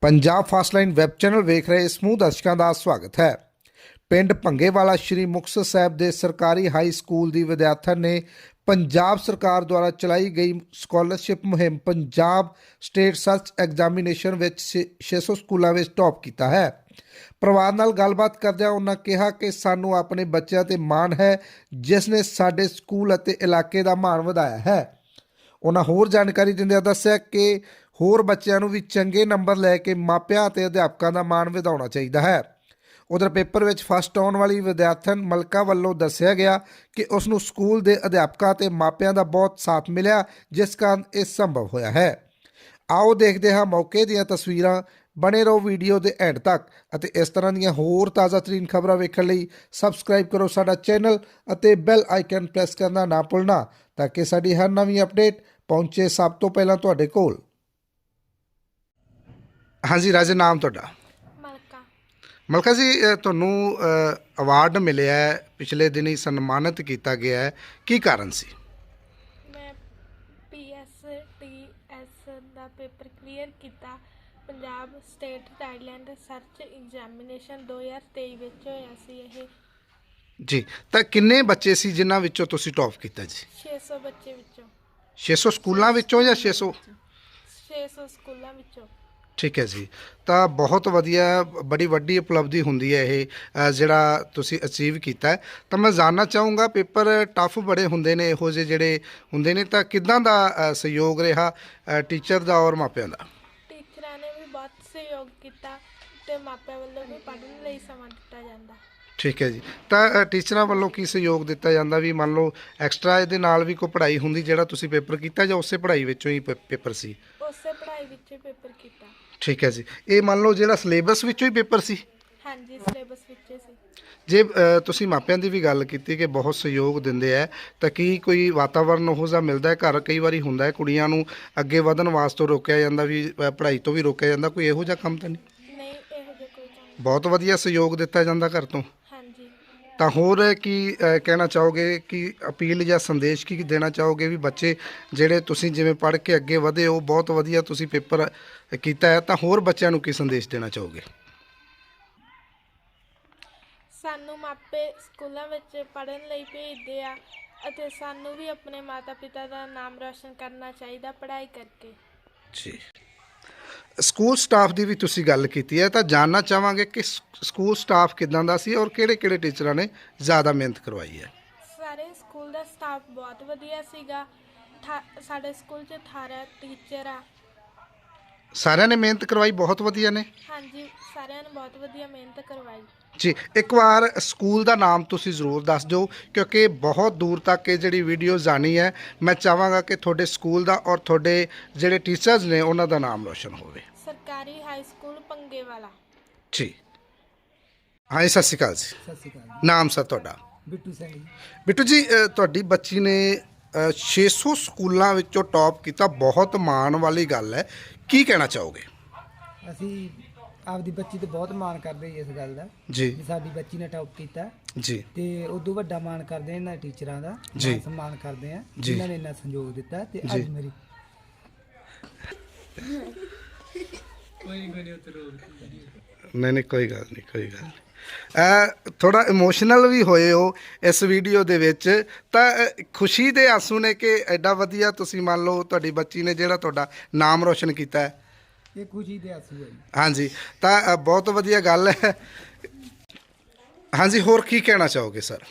Punjab ਫਾਸਟਲਾਈਨ web channel ਵੇਖ ਰਹੇ ਸਮੂਹ ਦਰਸ਼ਕਾਂ ਦਾ ਸਵਾਗਤ ਹੈ। ਪਿੰਡ ਭੰਗੇਵਾਲਾ ਸ਼੍ਰੀ ਮੁਕਤਸਰ ਸਾਹਿਬ ਦੇ ਸਰਕਾਰੀ ਹਾਈ ਸਕੂਲ ਦੀ ਵਿਦਿਆਰਥਣ ਨੇ ਪੰਜਾਬ ਸਰਕਾਰ ਦੁਆਰਾ ਚਲਾਈ ਗਈ ਸਕਾਲਰਸ਼ਿਪ ਮੁਹਿੰਮ ਪੰਜਾਬ ਸਟੇਟ ਸਰਚ ਐਗਜ਼ਾਮੀਨੇਸ਼ਨ ਵਿੱਚ ਛੇ- 600 ਸਕੂਲਾਂ ਵਿੱਚ ਟੌਪ ਕੀਤਾ ਹੈ। ਪਰਿਵਾਰ ਨਾਲ ਗੱਲਬਾਤ ਕਰਦਿਆਂ ਉਹਨਾਂ ਕਿਹਾ ਕਿ ਸਾਨੂੰ ਆਪਣੇ ਬੱਚਿਆਂ ਤੇ ਮਾਣ ਹੈ, ਜਿਸ ਨੇ ਸਾਡੇ ਸਕੂਲ ਅਤੇ ਇਲਾਕੇ ਦਾ ਮਾਣ ਵਧਾਇਆ ਹੈ। ਉਹਨਾਂ ਹੋਰ ਜਾਣਕਾਰੀ ਦਿੰਦਿਆਂ ਦੱਸਿਆ ਕਿ ਹੋਰ ਬੱਚਿਆਂ ਨੂੰ ਵੀ ਚੰਗੇ ਨੰਬਰ ਲੈ ਕੇ ਮਾਪਿਆਂ ਅਤੇ ਅਧਿਆਪਕਾਂ ਦਾ ਮਾਣ ਵਧਾਉਣਾ ਚਾਹੀਦਾ ਹੈ। ਉਧਰ ਪੇਪਰ ਵਿੱਚ ਫਸਟ ਆਉਣ ਵਾਲੀ ਵਿਦਿਆਰਥਣ ਮਲਕਾ ਵੱਲੋਂ ਦੱਸਿਆ ਗਿਆ ਕਿ ਉਸ ਨੂੰ ਸਕੂਲ ਦੇ ਅਧਿਆਪਕਾਂ ਤੇ ਮਾਪਿਆਂ ਦਾ ਬਹੁਤ ਸਾਥ ਮਿਲਿਆ, ਜਿਸ ਕਾਰਨ ਇਹ ਸੰਭਵ ਹੋਇਆ ਹੈ। ਆਓ ਦੇਖਦੇ ਹਾਂ ਮੌਕੇ ਦੀਆਂ ਤਸਵੀਰਾਂ। ਬਣੇ ਰਹੋ ਵੀਡੀਓ ਦੇ ਐਂਡ ਤੱਕ ਅਤੇ ਇਸ ਤਰ੍ਹਾਂ ਦੀਆਂ ਹੋਰ ਤਾਜ਼ਾ ਤਰੀਨ ਖਬਰਾਂ ਵੇਖਣ ਲਈ ਸਬਸਕ੍ਰਾਈਬ ਕਰੋ ਸਾਡਾ ਚੈਨਲ ਅਤੇ ਬੈਲ ਆਈਕਨ ਪ੍ਰੈਸ ਕਰਨਾ ਨਾ ਭੁੱਲਣਾ, ਤਾਂ ਕਿ ਸਾਡੀ ਹਰ ਨਵੀਂ ਅਪਡੇਟ ਪਹੁੰਚੇ ਸਭ ਤੋਂ ਪਹਿਲਾਂ ਤੁਹਾਡੇ ਕੋਲ। ਹਾਂਜੀ ਰਾਜੇ ਨਾਮ ਤੁਹਾਡਾ? ਮਲਕਾ। ਮਲਕਾ ਜੀ ਅ, ਤੁਹਾਨੂੰ ਅਵਾਰਡ ਮਿਲਿਆ ਹੈ। ਪਿਛਲੇ ਦਿਨੀ ਸਨਮਾਨਿਤ ਕੀਤਾ ਗਿਆ ਹੈ। ਕੀ ਕਾਰਨ ਸੀ? ਮੈਂ ਪੀਐਸਟੀਐਸ ਦਾ ਪੇਪਰ ਕਲੀਅਰ ਕੀਤਾ। ਪੰਜਾਬ ਸਟੇਟ ਥਾਈਲੈਂਡ ਸਰਚ ਐਗਜ਼ਾਮੀਨੇਸ਼ਨ 2023 ਵਿੱਚ ਹੋਇਆ ਸੀ ਇਹ। ਜੀ ਤਾਂ ਕਿੰਨੇ ਬੱਚੇ ਸੀ ਜਿਨ੍ਹਾਂ ਵਿੱਚੋਂ ਤੁਸੀਂ ਟੌਪ ਕੀਤਾ ਜੀ? 600 ਬੱਚੇ ਵਿੱਚੋਂ। 600 ਸਕੂਲਾਂ ਵਿੱਚੋਂ ਜਾਂ 600 600 ਸਕੂਲਾਂ ਵਿੱਚੋਂ। ਠੀਕ ਹੈ ਜੀ। ਤਾਂ ਬਹੁਤ ਵਧੀਆ ਬੜੀ ਵੱਡੀ ਉਪਲਬਧੀ ਹੁੰਦੀ ਹੈ ਇਹ ਅ, ਜਿਹੜਾ ਤੁਸੀਂ ਅਚੀਵ ਕੀਤਾ ਹੈ। ਤਾਂ ਮੈਂ ਜਾਣਨਾ ਚਾਹੂੰਗਾ ਪੇਪਰ ਟਫ ਬੜੇ ਹੁੰਦੇ ਨੇ ਇਹੋ ਜਿਹੇ ਜਿਹੜੇ ਹੁੰਦੇ ਨੇ ਤਾਂ ਕਿਦਾਂ ਦਾ ਅ, ਸਹਿਯੋਗ ਰਿਹਾ ਟੀਚਰ ਦਾ ਔਰ ਮਾਪਿਆਂ ਦਾ? ਟੀਚਰਾਂ ਨੇ ਵੀ ਬਹੁਤ ਸਹਿਯੋਗ ਕੀਤਾ ਤੇ ਮਾਪਿਆਂ ਵੱਲੋਂ ਵੀ ਪੜ੍ਹਨ ਲਈ ਸਮਾਂ ਦਿੱਤਾ ਜਾਂਦਾ। ਠੀਕ ਹੈ ਜੀ। ਤਾਂ ਅ, ਟੀਚਰਾਂ ਵੱਲੋਂ ਕੀ ਸਹਿਯੋਗ ਦਿੱਤਾ ਜਾਂਦਾ ਵੀ ਮੰਨ ਲਓ ਐਕਸਟਰਾ ਇਹਦੇ ਨਾਲ ਵੀ ਕੋਈ ਪੜ੍ਹਾਈ ਹੁੰਦੀ ਜਿਹੜਾ ਤੁਸੀਂ ਪੇਪਰ ਕੀਤਾ ਜਾਂ ਉਸੇ ਪੜ੍ਹਾਈ ਵਿੱਚੋਂ ਹੀ ਪੇ- ਪੇਪਰ ਸੀ? ਉਸੇ ਪੜ੍ਹਾਈ ਵਿੱਚ ਪੇਪਰ ਕੀਤਾ। ਠੀਕ ਹੈ ਜੀ। ਇਹ ਮੰਨ ਲਓ ਜਿਹੜਾ ਸਿਲੇਬਸ ਵਿੱਚੋਂ ਹੀ ਪੇਪਰ ਸੀ? ਹਾਂਜੀ ਸਿਲੇਬਸ ਵਿੱਚ ਹੀ ਸੀ। ਜੇ ਅ, ਤੁਸੀਂ ਮਾਪਿਆਂ ਦੀ ਵੀ ਗੱਲ ਕੀਤੀ ਕਿ ਬਹੁਤ ਸਹਿਯੋਗ ਦਿੰਦੇ ਆ ਤਾਂ ਕੀ ਕੋਈ ਵਾਤਾਵਰਨ ਉਹੋ ਜਿਹਾ ਮਿਲਦਾ ਹੈ? ਘਰ ਕਈ ਵਾਰੀ ਹੁੰਦਾ ਹੈ ਕੁੜੀਆਂ ਨੂੰ ਅੱਗੇ ਵਧਣ ਵਾਸਤੇ ਰੋਕਿਆ ਜਾਂਦਾ ਵੀ ਅ, ਪੜ੍ਹਾਈ ਤੋਂ ਵੀ ਰੋਕਿਆ ਜਾਂਦਾ ਕੋਈ ਇਹੋ ਜਿਹਾ ਕੰਮ ਤਾਂ ਨਹੀਂ? ਨਹੀਂ ਇਹੋ ਜਿਹਾ ਕੋਈ ਕੰਮ ਬਹੁਤ ਵਧੀਆ ਸਹਿਯੋਗ ਦਿੱਤਾ ਜਾਂਦਾ ਘਰ ਤੋਂ। ਤਾਂ ਹੋਰ ਕੀ ਅ, ਕਹਿਣਾ ਚਾਹੋਗੇ ਕਿ ਅਪੀਲ ਜਾਂ ਸੰਦੇਸ਼ ਕੀ ਦੇਣਾ ਚਾਹੋਗੇ ਵੀ ਬੱਚੇ ਜਿਹੜੇ ਤੁਸੀਂ ਜਿਵੇਂ ਪੜ੍ਹ ਕੇ ਅੱਗੇ ਵਧੇ ਹੋ ਬਹੁਤ ਵਧੀਆ ਤੁਸੀਂ ਪੇਪਰ ਕੀਤਾ ਹੈ ਤਾਂ ਹੋਰ ਬੱਚਿਆਂ ਨੂੰ ਕੀ ਸੰਦੇਸ਼ ਦੇਣਾ ਚਾਹੋਗੇ? ਸਾਨੂੰ ਮਾਪੇ ਸਕੂਲਾਂ ਵਿੱਚ ਪੜ੍ਹਨ ਲਈ ਭੇਜਦੇ ਆ ਅਤੇ ਸਾਨੂੰ ਵੀ ਆਪਣੇ ਮਾਤਾ-ਪਿਤਾ ਦਾ ਨਾਮ ਰੌਸ਼ਨ ਕਰਨਾ ਚਾਹੀਦਾ ਪੜ੍ਹਾਈ ਕਰਕੇ। ਜੀ। ਸਕੂਲ ਸਟਾਫ ਦੀ ਵੀ ਤੁਸੀਂ ਗੱਲ ਕੀਤੀ ਹੈ, ਤਾਂ ਜਾਨਣਾ ਚਾਹਾਂਗੇ ਕਿ ਸ- ਸਕੂਲ ਸਟਾਫ ਕਿਦਾਂ ਦਾ ਸੀ ਔਰ ਕਿਹੜੇ-ਕਿਹੜੇ ਟੀਚਰਾਂ ਨੇ ਜ਼ਿਆਦਾ ਮਿਹਨਤ ਕਰਵਾਈ ਹੈ? ਸਾਰੇ ਸਕੂਲ ਦਾ ਸਟਾਫ ਬਹੁਤ ਵਧੀਆ ਸੀਗਾ। ਠਾ- ਸਾਡੇ ਸਕੂਲ 'ਚ 18 ਟੀਚਰ ਆ। ਸਾਰਿਆਂ ਨੇ ਮਿਹਨਤ ਕਰਵਾਈ ਬਹੁਤ ਵਧੀਆ ਨੇ? ਹਾਂਜੀ ਸਾਰਿਆਂ ਨੇ ਬਹੁਤ ਵਧੀਆ ਮਿਹਨਤ ਕਰਵਾਈ। ਜੀ ਇੱਕ ਵਾਰ ਸਕੂਲ ਦਾ ਨਾਮ ਤੁਸੀਂ ਜ਼ਰੂਰ ਦੱਸ ਦਿਓ ਕਿਉਂਕਿ ਬਹੁਤ ਦੂਰ ਤੱਕ ਇਹ ਜਿਹੜੀ ਵੀਡੀਓ ਜਾਣੀ ਹੈ ਮੈਂ ਚਾਹਾਂਗਾ ਕਿ ਤੁਹਾਡੇ ਸਕੂਲ ਦਾ ਔਰ ਤੁਹਾਡੇ ਜਿਹੜੇ ਟੀਚਰਸ ਨੇ ਉਹਨਾਂ ਦਾ ਨਾਮ ਰੋਸ਼ਨ ਹੋਵੇ। ਸਰਕਾਰੀ ਹਾਈ ਸਕੂਲ ਪੰਗੇਵਾਲਾ। ਜੀ। ਹਾਂ ਸਤਿ ਸ਼੍ਰੀ ਅਕਾਲ ਜੀ। ਸਤਿ ਸ਼੍ਰੀ ਅਕਾਲ। ਨਾਮ ਸਰ ਤੁਹਾਡਾ? ਬਿੱਟੂ ਸਿੰਘ ਬਿੱਟੂ ਜੀ ਅ, ਤੁਹਾਡੀ ਬੱਚੀ ਨੇ 600 ਸਕੂਲਾਂ ਵਿੱਚੋਂ ਟੌਪ ਕੀਤਾ ਬਹੁਤ ਮਾਣ ਵਾਲੀ ਗੱਲ ਹੈ। ਕੀ ਕਹਿਣਾ ਚਾਹੋਗੇ? ਅਸੀਂ ਆਪਦੀ ਬੱਚੀ ਤੇ ਬਹੁਤ ਮਾਣ ਕਰਦੇ ਜੀ ਇਸ ਗੱਲ ਦਾ ਜੀ। ਵੀ ਸਾਡੀ ਬੱਚੀ ਨੇ ਟੌਪ ਕੀਤਾ। ਜੀ। ਤੇ ਉਦੋਂ ਵੱਡਾ ਮਾਣ ਕਰਦੇ ਇਹਨਾਂ ਟੀਚਰਾਂ ਦਾ ਜੀ। ਮਾਣ ਸਨਮਾਨ ਕਰਦੇ ਆ ਜੀ। ਜਿਨ੍ਹਾਂ ਨੇ ਇੰਨਾ ਸਹਿਯੋਗ ਦਿੱਤਾ ਤੇ ਜੀ। ਅੱਜ ਮੇਰੀ ਨਹੀਂ ਨਹੀਂ ਕੋਈ ਗੱਲ ਨਹੀਂ ਕੋਈ ਗੱਲ ਨਹੀਂ। ਥੋੜਾ ਇਮੋਸ਼ਨਲ ਵੀ ਹੋਏ ਹੋ ਇਸ ਵੀਡੀਓ ਦੇ ਵਿੱਚ। ਤਾਂ ਖੁਸ਼ੀ ਦੇ ਆਂਸੂ ਨੇ ਕਿ ਐਡਾ ਵਧੀਆ ਤੁਸੀਂ ਮੰਨ ਲਓ ਤੁਹਾਡੀ ਬੱਚੀ ਨੇ ਜਿਹੜਾ ਤੁਹਾਡਾ ਨਾਮ ਰੋਸ਼ਨ ਕੀਤਾ ਹੈ। ਇਹ ਖੁਸ਼ੀ ਦੇ ਆਸੂ ਹੈ ਹਾਂਜੀ। ਤਾਂ ਬਹੁਤ ਵਧੀਆ ਗੱਲ ਹੈ। ਹਾਂਜੀ ਹੋਰ ਕੀ ਕਹਿਣਾ ਚਾਹੋਗੇ ਸਰ?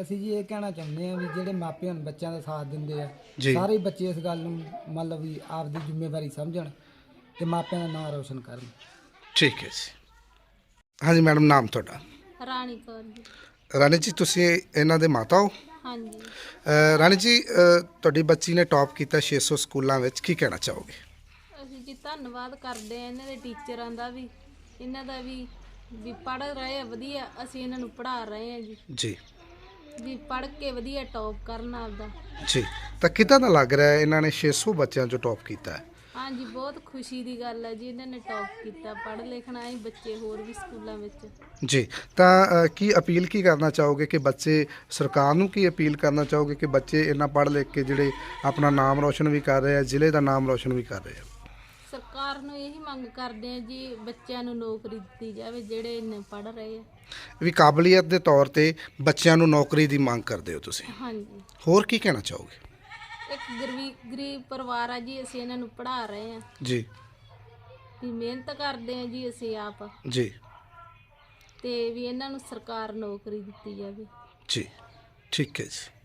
ਅਸੀਂ ਜੀ ਇਹ ਕਹਿਣਾ ਚਾਹੁੰਦੇ ਆ ਵੀ ਜਿਹੜੇ ਮਾਪੇ ਹੁਣ ਬੱਚਿਆਂ ਦਾ ਸਾਥ ਦਿੰਦੇ ਆ। ਸਾਰੇ ਬੱਚੇ ਇਸ ਗੱਲ ਨੂੰ ਮੰਨ ਲਓ ਵੀ ਆਪਦੀ ਜ਼ਿੰਮੇਵਾਰੀ ਸਮਝਣ ਤੇ ਮਾਪਿਆਂ ਦਾ ਨਾਮ ਰੌਸ਼ਨ ਕਰਨ। ਠੀਕ ਹੈ ਜੀ। ਹਾਂਜੀ ਮੈਡਮ ਨਾਮ ਤੁਹਾਡਾ? ਰਾਣੀ ਕੌਰ ਜੀ। ਰਾਣੀ ਜੀ ਤੁਸੀਂ ਇਹਨਾਂ ਦੇ ਮਾਤਾ ਹੋ? ਹਾਂਜੀ। ਰਾਣੀ ਜੀ ਤੁਹਾਡੀ ਬੱਚੀ ਨੇ ਟੌਪ ਕੀਤਾ 600 ਸਕੂਲਾਂ ਵਿੱਚ ਕੀ ਕਹਿਣਾ ਚਾਹੋਗੇ? ਅਸੀਂ ਜੀ ਧੰਨਵਾਦ ਕਰਦੇ ਆ ਇਹਨਾਂ ਦੇ ਟੀਚਰਾਂ ਦਾ ਵੀ ਇਹਨਾਂ ਦਾ ਵੀ ਵੀ ਪੜ੍ਹ ਰਹੇ ਆ ਵਧੀਆ ਅਸੀਂ ਇਹਨਾਂ ਨੂੰ ਪੜ੍ਹਾ ਰਹੇ ਆ ਜੀ। ਜੀ। ਵੀ ਪੜ੍ਹ ਕੇ ਵਧੀਆ ਟੌਪ ਕਰਨ ਆਪਦਾ। ਜੀ। ਤਾਂ ਕਿੱਦਾਂ ਦਾ ਲੱਗ ਰਿਹਾ ਹੈ ਇਹਨਾਂ ਨੇ 600 ਬੱਚਿਆਂ ਚੋਂ ਟੌਪ ਕੀਤਾ ਹੈ? ਹਾਂਜੀ ਬਹੁਤ ਖੁਸ਼ੀ ਦੀ ਗੱਲ ਹੈ ਜੀ ਇਹਨਾਂ ਨੇ ਟੌਪ ਕੀਤਾ ਪੜ੍ਹ ਲਿਖਣਾ ਹੈ ਬੱਚੇ ਹੋਰ ਵੀ ਸਕੂਲਾਂ ਵਿੱਚ। ਜੀ ਤਾਂ ਅ, ਕੀ ਅਪੀਲ ਕੀ ਕਰਨਾ ਚਾਹੋਗੇ ਕਿ ਬੱਚੇ ਸਰਕਾਰ ਨੂੰ ਕੀ ਅਪੀਲ ਕਰਨਾ ਚਾਹੋਗੇ ਕਿ ਬੱਚੇ ਇੰਨਾ ਪੜ੍ਹ ਲਿਖ ਕੇ ਜਿਹੜੇ ਆਪਣਾ ਨਾਮ ਰੋਸ਼ਨ ਵੀ ਕਰ ਰਹੇ ਆ ਜ਼ਿਲ੍ਹੇ ਦਾ ਨਾਮ ਰੋਸ਼ਨ ਵੀ ਕਰ ਰਹੇ ਆ? ਸਰਕਾਰ ਨੂੰ ਇਹੀ ਮੰਗ ਕਰਦੇ ਆ ਜੀ ਬੱਚਿਆਂ ਨੂੰ ਨੌਕਰੀ ਦਿੱਤੀ ਜਾਵੇ ਜਿਹੜੇ ਇੰਨੇ ਪੜ ਰਹੇ ਆ। ਵੀ ਕਾਬਲੀਅਤ ਦੇ ਤੌਰ ਤੇ ਬੱਚਿਆਂ ਨੂੰ ਨੌਕਰੀ ਦੀ ਮੰਗ ਕਰਦੇ ਹੋ ਤੁਸੀਂ। ਹਾਂਜੀ। ਹੋਰ ਕੀ ਕਹਿਣਾ ਚਾਹੋਗੇ? ਇੱਕ ਗਰੀਬ ਗਰੀਬ ਪਰਿਵਾਰ ਆ ਜੀ ਅਸੀਂ ਇਹਨਾਂ ਨੂੰ ਪੜ੍ਹਾ ਰਹੇ ਆ ਜੀ। ਵੀ ਮਿਹਨਤ ਕਰਦੇ ਆ ਜੀ ਅਸੀਂ ਆਪ। ਜੀ। ਤੇ ਵੀ ਇਹਨਾਂ ਨੂੰ ਸਰਕਾਰ ਨੌਕਰੀ ਦਿੱਤੀ ਜਾਵੇ। ਜੀ। ਠੀਕ ਹੈ ਜੀ।